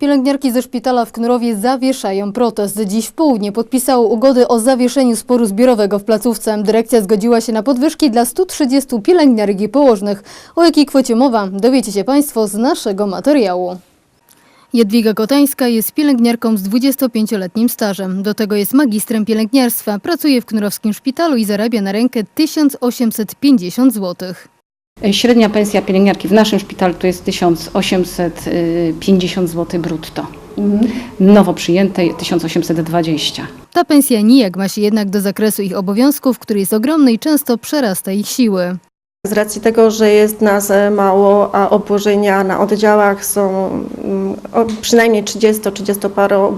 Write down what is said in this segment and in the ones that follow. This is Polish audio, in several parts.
Pielęgniarki ze szpitala w Knurowie zawieszają protest. Dziś w południe podpisało ugody o zawieszeniu sporu zbiorowego w placówce. Dyrekcja zgodziła się na podwyżki dla 130 pielęgniarek i położnych. O jakiej kwocie mowa dowiecie się Państwo z naszego materiału. Jadwiga Kotańska jest pielęgniarką z 25-letnim stażem. Do tego jest magistrem pielęgniarstwa. Pracuje w Knurowskim Szpitalu i zarabia na rękę 1850 zł. Średnia pensja pielęgniarki w naszym szpitalu to jest 1850 zł brutto. Nowo przyjętej 1820. Ta pensja nijak ma się jednak do zakresu ich obowiązków, który jest ogromny i często przerasta ich siły. Z racji tego, że jest nas e, mało, a obłożenia na oddziałach są przynajmniej 30-30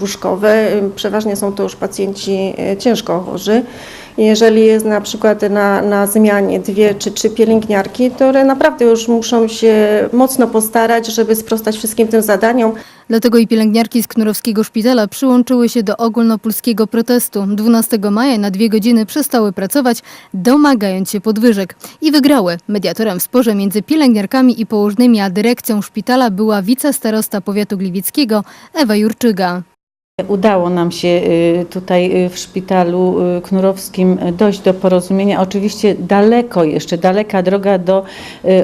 przeważnie są to już pacjenci e, ciężko chorzy. Jeżeli jest na przykład na, na zmianie dwie czy trzy pielęgniarki, które naprawdę już muszą się mocno postarać, żeby sprostać wszystkim tym zadaniom. Dlatego i pielęgniarki z Knurowskiego Szpitala przyłączyły się do ogólnopolskiego protestu. 12 maja na dwie godziny przestały pracować, domagając się podwyżek. I wygrały. Mediatorem w sporze między pielęgniarkami i położnymi a dyrekcją szpitala była wicestarosta powiatu gliwickiego Ewa Jurczyga. Udało nam się y, tutaj y, w szpitalu y, knurowskim dojść do porozumienia. Oczywiście daleko jeszcze, daleka droga do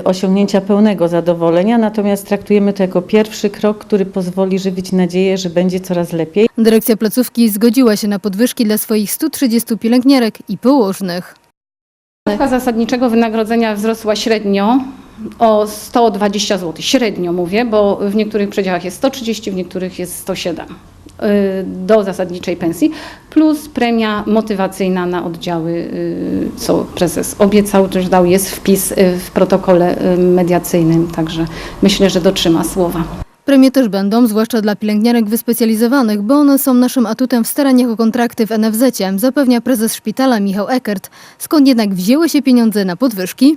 osiągnięcia pełnego zadowolenia, natomiast traktujemy to jako pierwszy krok, który pozwoli żywić nadzieję, że będzie coraz lepiej. Dyrekcja placówki zgodziła się na podwyżki dla swoich 130 pielęgniarek i położnych. Stawka zasadniczego wynagrodzenia wzrosła średnio o 120 zł. Średnio mówię, bo w niektórych przedziałach jest 130, w niektórych jest 107 y, do zasadniczej pensji, plus premia motywacyjna na oddziały, y, co prezes obiecał, też dał, jest wpis y, w protokole y, mediacyjnym, także myślę, że dotrzyma słowa. Premie też będą, zwłaszcza dla pielęgniarek wyspecjalizowanych, bo one są naszym atutem w staraniach o kontrakty w NFZ, zapewnia prezes szpitala Michał Eckert. Skąd jednak wzięły się pieniądze na podwyżki?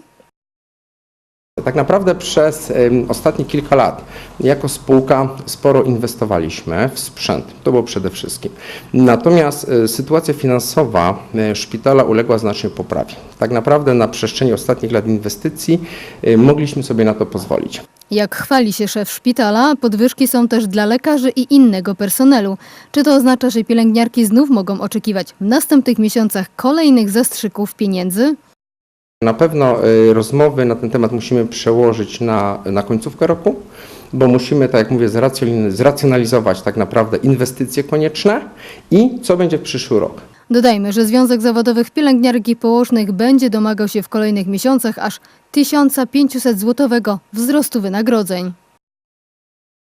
Tak naprawdę przez ostatnie kilka lat jako spółka sporo inwestowaliśmy w sprzęt. To było przede wszystkim. Natomiast e, sytuacja finansowa e, szpitala uległa znacznej poprawie. Tak naprawdę na przestrzeni ostatnich lat inwestycji e, mogliśmy sobie na to pozwolić. Jak chwali się szef szpitala, podwyżki są też dla lekarzy i innego personelu. Czy to oznacza, że pielęgniarki znów mogą oczekiwać w następnych miesiącach kolejnych zastrzyków pieniędzy? Na pewno e, rozmowy na ten temat musimy przełożyć na, na końcówkę roku, bo musimy, tak jak mówię, zracjonaliz- zracjonalizować tak naprawdę inwestycje konieczne i co będzie w przyszły rok. Dodajmy, że Związek Zawodowych Pielęgniarek i Położnych będzie domagał się w kolejnych miesiącach aż 1500 złotowego wzrostu wynagrodzeń.